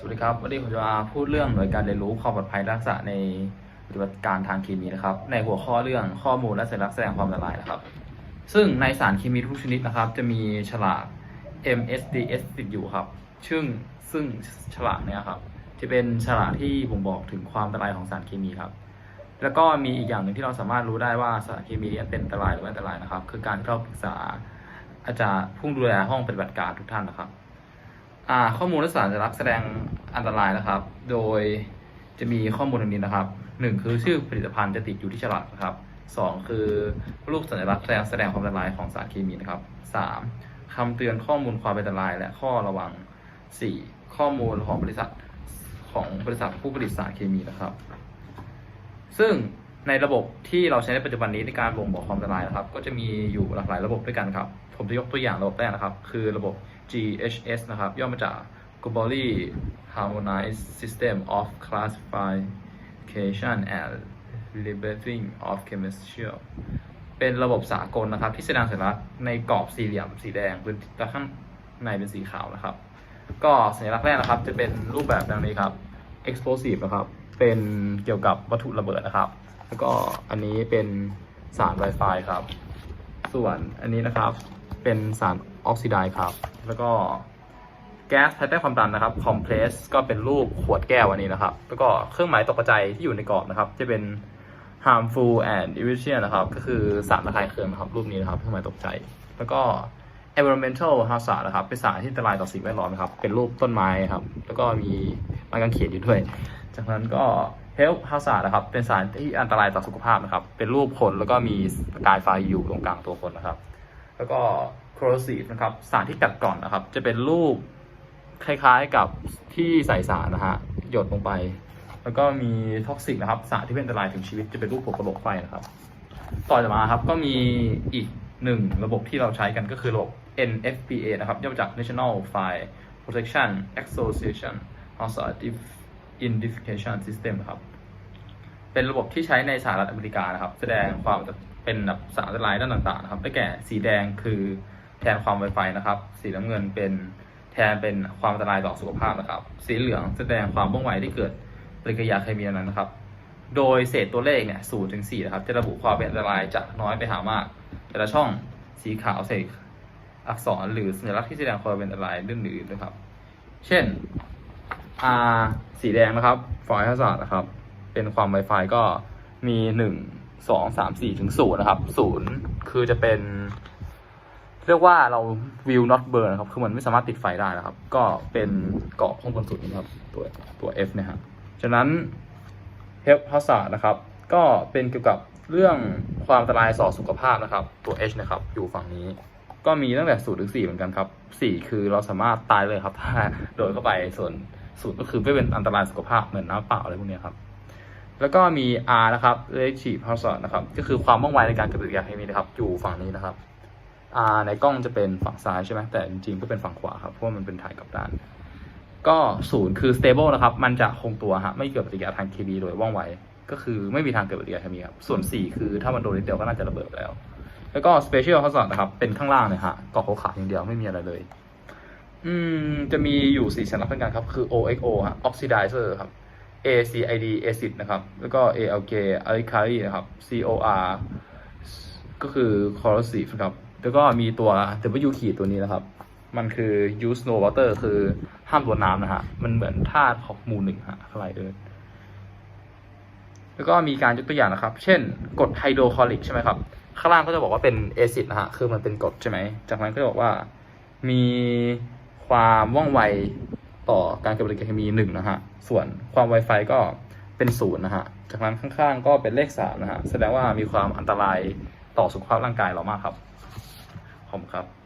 สวัสดีครับวันนี้ผมจะมาพูดเรื่องหน่วยการเรียนรู้ความปลอดภัยและทักษะในปฏิบัติการทางเคมีนะครับ ในหัวข้อเรื่องข้อมูลและสัญลักษณ์แสดงความอันตรายนะครับ ซึ่งในสารเคมีทุกชนิดนะครับ จะมีฉลาก MSDS ติดอยู่ครับ ซึ่งซึ่งฉลากเนี้ยครับจะเป็นฉลากที่บ่งบอกถึงความอันตรายของสารเคมีครับ แล้วก็มีอีกอย่างหนึ่งที่เราสามารถรู้ได้ว่าสารเคมีนี้เป็นอันตรายหรือไม่อันตรายนะครับ คือการที่เราปรึกษาอาจารย์ผู้ดูแลห้องปฏิบัติการทุกท่านนะครับ ข้อมูลและสัญลักษณ์แสดงอันตรายนะครับ โดยจะมีข้อมูลดังนี้นะครับหนึ่งคือชื่อผลิตภัณฑ์จะติดอยู่ที่ฉลากนะครับสองคือรูปสัญลักษณ์แสดงแสดงความอันตรายของสารเคมีนะครับสามคำเตือนข้อมูลความอันตรายและข้อระวังสี่ข้อมูลของบริษัทของบริษัทผู้ผลิตสารเคมีนะครับ ซึ่งในระบบที่เราใช้ในปัจจุบันนี้ในการบ่งบอกความอันตรายนะครับ ก็จะมีอยู่หลากหลายระบบด้วยกันครับ ผมจะยกตัวอย่างระบบแรกนะครับ คือระบบ GHS นะครับ ย่อมาจาก Globally Harmonized System of Classification and Labeling of Chemistry เป็นระบบสากลนะครับ ที่แสดงสัญลักษณ์ในกรอบสี่เหลี่ยมสีแดงพื้นและข้างในเป็นสีขาวนะครับ ก็สัญลักษณ์แรกนะครับ จะเป็นรูปแบบดังนี้ครับ explosive นะครับ เป็นเกี่ยวกับวัตถุระเบิดนะครับ แล้วก็อันนี้เป็นสาร Wi-Fi ครับ ส่วนอันนี้นะครับเป็นสาร ออกซิไดซ์ครับ แล้วก็แก๊สภายใต้ความดันนะครับคอมเพรสก็เป็นรูปขวดแก้วอันนี้นะครับ แล้วก็เครื่องหมายตกใจที่อยู่ในกรอบนะครับ จะเป็น harmful and i r r i t i a n นะครับ ก็คือสารระคายเคืองนะครับ รูปนี้นะครับเครื่องหมายตกใจ แล้วก็ environmental hazard นะครับ เป็นสารที่อันตรายต่อสิ่งแวดล้อมนะครับ เป็นรูปต้นไม้ครับ แล้วก็มีไม้กางเขนอยู่ด้วย จากนั้นก็ health hazard นะครับ เป็นสารที่อันตรายต่อสุขภาพนะครับ เป็นรูปคนแล้วก็มีประกายไฟอยู่ตรงกลางตัวคนนะครับ แล้วก็ corrosive นะครับ สารที่กัดกร่อนนะครับ จะเป็นรูปคล้ายๆกับที่ใส่สารนะฮะหยดลงไป แล้วก็มีท็อกซิกนะครับ สารที่เป็นอันตรายถึงชีวิตจะเป็นรูปหัวกระโหลกไฟนะครับ ต่อจากมาครับก็มีอีกหนึ่งระบบที่เราใช้กันก็คือระบบ NFPA นะครับย่อมาจาก National Fire Protection Association Hazard Identification System ครับเป็นระบบที่ใช้ในสหรัฐอเมริกานะครับ แสดงความเป็นแบบสารอันตรายด้านต่างๆนะครับได้แก่สีแดงคือ แทนความไวไฟนะครับ สีน้ำเงินเป็นแทนเป็นความอันตรายต่อสุขภาพนะครับ สีเหลืองแสดงความว่องไวที่เกิดปฏิกิริยาเคมีนั้นนะครับ โดยเศษตัวเลขเนี่ยศูนย์ถึงสี่นะครับ จะระบุความเป็นอันตรายจากน้อยไปหามาก แต่ละช่องสีขาวใส่อักษรหรือสัญลักษณ์ที่แสดงความเป็นอันตรายเรื่องอื่นนะครับ เช่น R สีแดงนะครับฟอยล์ศาสตร์นะครับ เป็นความ Wi-Fi ก็มีหนึ่งสองสามสี่ถึงศูนย์นะครับศูนย์คือจะเป็น เรียกว่าเรา will not burn นะครับ คือมันไม่สามารถติดไฟได้นะครับ ก็เป็นเกาะข้างบนสุดนะครับ ตัวตัว F นะครับฉะนั้น help hazard นะครับ ก็เป็นเกี่ยวกับเรื่องความอันตรายต่อสุขภาพนะครับ ตัว H นะครับ อยู่ฝั่งนี้ ก็มีตั้งแต่ศูนย์ถึงสี่เหมือนกันครับสี่คือเราสามารถตายเลยครับ ถ้าโดนเข้าไป ส่วนศูนย์ก็คือไม่เป็นอันตรายสุขภาพเหมือนน้ำเปล่าอะไรพวกนี้ครับ แล้วก็มี R นะครับ reactive hazard นะครับ ก็คือความว่องไวในการเกิดปฏิกิริยาเคมีนะครับ อยู่ฝั่งนี้นะครับ R ในกล้องจะเป็นฝั่งซ้ายใช่ไหมแต่จริงๆก็เป็นฝั่งขวาครับเพราะว่ามันเป็นถ่ายกลับด้าน ก็ศูนย์คือ stable นะครับ มันจะคงตัวฮะไม่เกิดปฏิกิริยาทางเคมีโดยว่องไว ก็คือไม่มีทางเกิดปฏิกิริยาเคมีครับ ส่วน 4 คือถ้ามันโดนนิดเดียวก็น่าจะระเบิดแล้ว แล้วก็ special hazard นะครับ เป็นข้างล่างเนี่ยฮะเกาะขาวๆอย่างเดียวไม่มีอะไรเลย อืมจะมีอยู่สี่สัญลักษณ์เหมือนกันครับ คือ OXO ฮะ oxidizer ครับ ACID acid นะครับ แล้วก็ ALK alkali นะครับ COR ก็คือ corrosive ครับ แล้วก็มีตัว W ขีดตัวนี้นะครับ มันคือ use no water คือห้ามตัวน้ำนะฮะ มันเหมือนธาตุของหมู่หนึ่งฮะอะไรเอ่ยแล้วก็มีการยกตัวอย่างนะครับ เช่นกรดไฮโดรคลอริกใช่ไหมครับ ข้างล่างก็จะบอกว่าเป็นแอซิดนะฮะ คือมันเป็นกรดใช่ไหม จากนั้นก็จะบอกว่ามีความว่องไวต่อการเกิดปฏิกิริยาเคมีหนึ่งนะฮะ ส่วนความไวไฟก็เป็นศูนย์นะฮะ จากนั้นข้างๆก็เป็นเลขสามนะฮะ แสดงว่ามีความอันตรายต่อสุขภาพร่างกายเรามากครับ ขอบคุณครับ